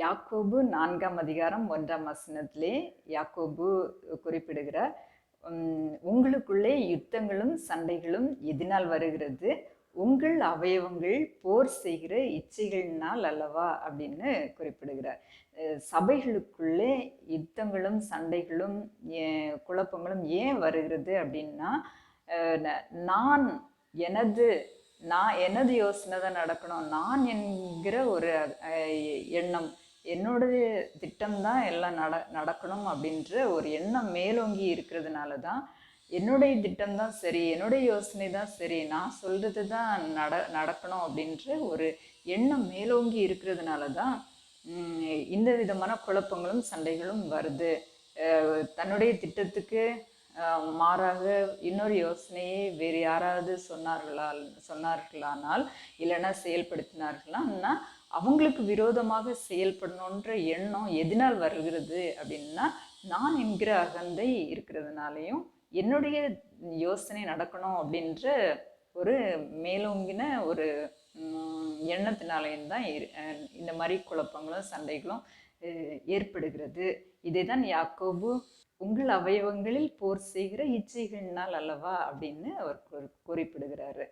யாக்கோபு நான்காம் அதிகாரம் ஒன்றாம் வசனத்திலே யாக்கோபு குறிப்பிடுகிறார் உங்களுக்குள்ளே யுத்தங்களும் சண்டைகளும் எதினால் வருகிறது. உங்கள் அவயவங்கள் போர் செய்கிற இச்சைகள்னால் அல்லவா? அப்படின்னு குறிப்பிடுகிறார். சபைகளுக்குள்ளே யுத்தங்களும் சண்டைகளும் குழப்பங்களும் ஏன் வருகிறது அப்படின்னா நான் எனது நான் எனது யோசனை தான் நடக்கணும். நான் என்கிற ஒரு எண்ணம் என்னுடைய திட்டம் தான் எல்லாம் நட நடக்கணும் அப்படின்ற ஒரு எண்ணம் மேலோங்கி இருக்கிறதுனால தான் என்னுடைய திட்டம் தான் சரி என்னுடைய யோசனை தான் சரி நான் சொல்கிறது தான் நட நடக்கணும் அப்படின்ற ஒரு எண்ணம் மேலோங்கி இருக்கிறதுனால தான் இந்த விதமான குழப்பங்களும் சண்டைகளும் வருது. தன்னுடைய திட்டத்துக்கு மாறாக இன்னொரு யோசனையை வேறு யாராவது சொன்னார்களா சொன்னார்களானால் இல்லைன்னா செயல்படுத்தினார்களான்னா அவங்களுக்கு விரோதமாக செயல்படணுன்ற எண்ணம் எதனால் வருகிறது அப்படின்னா நான் என்கிற அகந்தை இருக்கிறதுனாலையும் என்னுடைய யோசனை நடக்கணும் அப்படின்ற ஒரு மேலோங்கின ஒரு எண்ணத்தினாலையும் தான் இரு- இந்த மாதிரி குழப்பங்களும் சண்டைகளும் ஏற்படுகிறது. இதை தான் யாக்கோபு உங்கள் அவயவங்களில் போர் செய்கிற இச்சைகள்னால் அல்லவா? அப்படின்னு அவர் குறிப்பிடுகிறாரு.